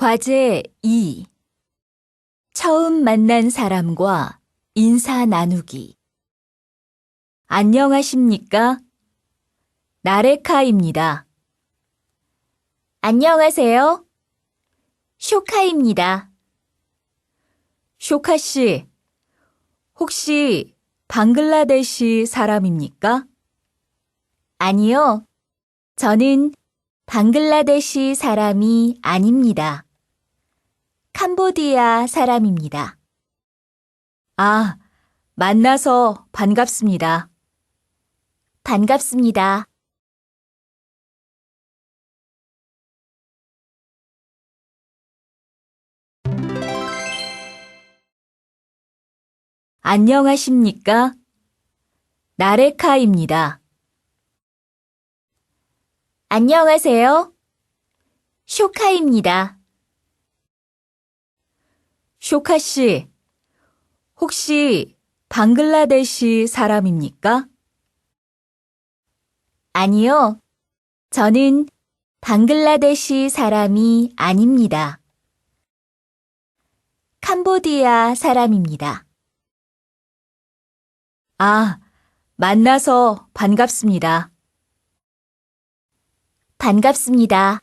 과제 2. 처음 만난 사람과 인사 나누기. 안녕하십니까? 나레카입니다. 안녕하세요. 쇼카입니다. 쇼카 씨, 혹시 방글라데시 사람입니까? 아니요. 저는 방글라데시 사람이 아닙니다. 캄보디아 사람입니다. 아, 만나서 반갑습니다. 반갑습니다. 안녕하십니까? 나레카입니다. 안녕하세요. 쇼카입니다. 쇼카 씨, 혹시 방글라데시 사람입니까? 아니요. 저는 방글라데시 사람이 아닙니다. 캄보디아 사람입니다. 아, 만나서 반갑습니다. 반갑습니다.